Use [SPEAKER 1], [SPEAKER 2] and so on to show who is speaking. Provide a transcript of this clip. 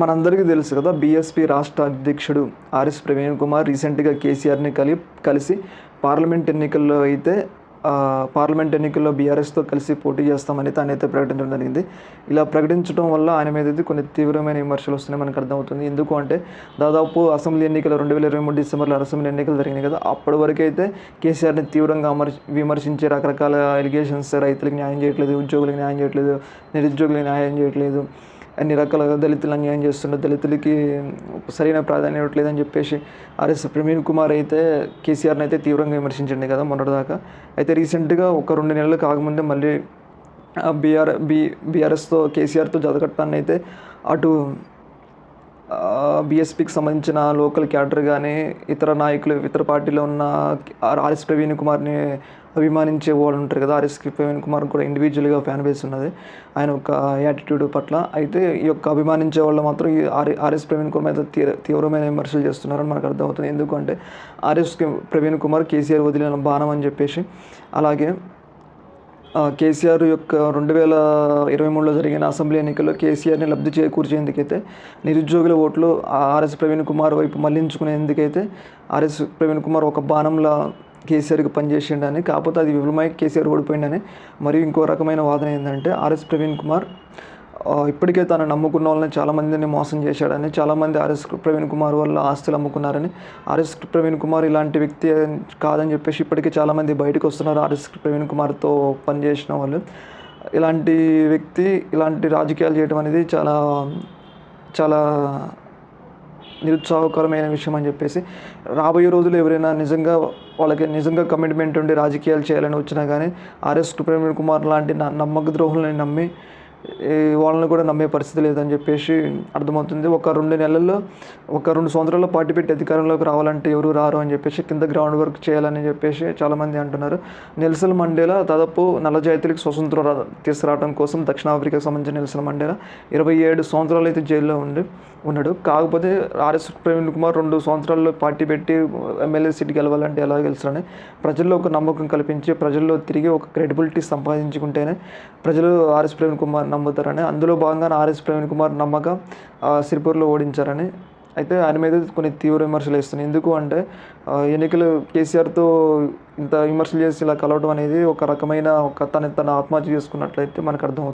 [SPEAKER 1] మనందరికీ తెలుసు కదా బీఎస్పీ రాష్ట్ర అధ్యక్షుడు ఆర్ఎస్ ప్రవీణ్ కుమార్ రీసెంట్గా కేసీఆర్ని కలి కలిసి పార్లమెంట్ ఎన్నికల్లో అయితే పార్లమెంట్ ఎన్నికల్లో బీఆర్ఎస్తో కలిసి పోటీ చేస్తామని తానైతే ప్రకటించడం జరిగింది. ఇలా ప్రకటించడం వల్ల ఆయన మీద అయితే కొన్ని తీవ్రమైన విమర్శలు వస్తున్నాయి మనకు అర్థమవుతుంది. ఎందుకు అంటే దాదాపు అసెంబ్లీ ఎన్నికలు రెండు వేల ఇరవై మూడు డిసెంబర్లో అసెంబ్లీ ఎన్నికలు జరిగినాయి కదా అప్పటి వరకు అయితే కేసీఆర్ని తీవ్రంగా అమర్ విమర్శించే రకరకాల ఎలిగేషన్స్ రైతులకు న్యాయం చేయట్లేదు ఉద్యోగులకు న్యాయం చేయట్లేదు నిరుద్యోగులకు న్యాయం చేయట్లేదు. అన్ని రకాలుగా దళితులు అన్యాయం చేస్తుండే దళితులకి సరైన ప్రాధాన్యం ఇవ్వట్లేదని చెప్పేసి ఆర్ఎస్ ప్రవీణ్ కుమార్ అయితే కేసీఆర్ని అయితే తీవ్రంగా విమర్శించండి కదా మొన్నటిదాకా. అయితే రీసెంట్గా ఒక రెండు నెలలు కాకముందే మళ్ళీ బీఆర్ బీ బీఆర్ఎస్తో కేసీఆర్తో జతకట్టాన్ని అయితే అటు బీఎస్పీకి సంబంధించిన లోకల్ క్యాడర్ కానీ ఇతర నాయకులు ఇతర పార్టీలో ఉన్న ఆర్ఎస్ ప్రవీణ్ కుమార్ని అభిమానించే వాళ్ళు ఉంటారు కదా ఆర్ఎస్ ప్రవీణ్ కుమార్ కూడా ఇండివిజువల్గా ఫ్యాన్ బేస్ ఉన్నది. ఆయన ఒక యాటిట్యూడ్ పట్ల. అయితే ఈ యొక్క అభిమానించే వాళ్ళు మాత్రం ఈ ఆర్ఎస్ ప్రవీణ్ కుమార్ మీద తీవ్ర తీవ్రమైన విమర్శలు చేస్తున్నారని మనకు అర్థమవుతుంది. ఎందుకంటే ఆర్ఎస్ ప్రవీణ్ కుమార్ కేసీఆర్ వదిలిన బాణం అని చెప్పేసి అలాగే కేసీఆర్ యొక్క రెండు వేల ఇరవై మూడులో జరిగిన అసెంబ్లీ ఎన్నికల్లో కేసీఆర్ని లబ్ధి చేకూర్చేందుకైతే నిరుద్యోగుల ఓట్లు ఆర్ఎస్ ప్రవీణ్ కుమార్ వైపు మళ్ళించుకునేందుకైతే ఆర్ఎస్ ప్రవీణ్ కుమార్ ఒక బాణంలా కేసీఆర్కి పనిచేసిండని కాకపోతే అది విఫలమై కేసీఆర్ ఓడిపోయిండని మరియు ఇంకో రకమైన వాదన ఏంటంటే ఆర్ఎస్ ప్రవీణ్ కుమార్ ఇప్పటికే తను నమ్ముకున్న వాళ్ళని చాలామందిని మోసం చేశాడని చాలామంది ఆర్ఎస్ ప్రవీణ్ కుమార్ వల్ల ఆస్తులు అమ్ముకున్నారని. ఆర్ఎస్ ప్రవీణ్ కుమార్ ఇలాంటి వ్యక్తి కాదని చెప్పేసి ఇప్పటికే చాలామంది బయటకు వస్తున్నారు ఆర్ఎస్ ప్రవీణ్ కుమార్తో పనిచేసిన వాళ్ళు. ఇలాంటి వ్యక్తి ఇలాంటి రాజకీయాలు చేయడం అనేది చాలా చాలా నిరుత్సాహకరమైన విషయం అని చెప్పేసి. రాబోయే రోజులు ఎవరైనా నిజంగా వాళ్ళకి నిజంగా కమిట్మెంట్ ఉండి రాజకీయాలు చేయాలని వచ్చినా కానీ ఆర్ఎస్ ప్రవీణ్ కుమార్ లాంటి నమ్మక ద్రోహుల్ని నమ్మి వాళ్ళని కూడా నమ్మే పరిస్థితి లేదని చెప్పేసి అర్థమవుతుంది. ఒక రెండు నెలల్లో ఒక రెండు సంవత్సరాల్లో పార్టీ పెట్టి అధికారంలోకి రావాలంటే ఎవరు రారు అని చెప్పేసి కింద గ్రౌండ్ వర్క్ చేయాలని చెప్పేసి చాలామంది అంటున్నారు. నెల్సన్ మండేలా దాదాపు నల్ల జాతీయులకు స్వతంత్రం తీసుకురావడం కోసం దక్షిణాఫ్రికాకు సంబంధించిన నెల్సన్ మండేలా ఇరవై ఏడు సంవత్సరాలు అయితే జైల్లో ఉండి ఉన్నాడు. కాకపోతే ఆర్ఎస్ ప్రవీణ్ కుమార్ రెండు సంవత్సరాల్లో పార్టీ పెట్టి ఎమ్మెల్యే సీట్ గెలవాలంటే ఎలా గెలుస్తారని ప్రజల్లో ఒక నమ్మకం కల్పించి ప్రజల్లో తిరిగి ఒక క్రెడిబిలిటీ సంపాదించుకుంటేనే ప్రజలు ఆర్ఎస్ ప్రవీణ్ కుమార్ నమ్ముతారని అందులో భాగంగా ఆర్ఎస్ ప్రవీణ్ కుమార్ నమ్మక ఆ, సిరిపూర్లో ఓడించారని అయితే ఆయన మీద కొన్ని తీవ్ర విమర్శలు వేస్తున్నాయి. ఎందుకు అంటే ఎన్నికలు కేసీఆర్తో ఇంత విమర్శలు చేసి ఇలా కలవడం అనేది ఒక రకమైన ఒక తన తన ఆత్మహత్య చేసుకున్నట్లయితే మనకు అర్థమవుతుంది.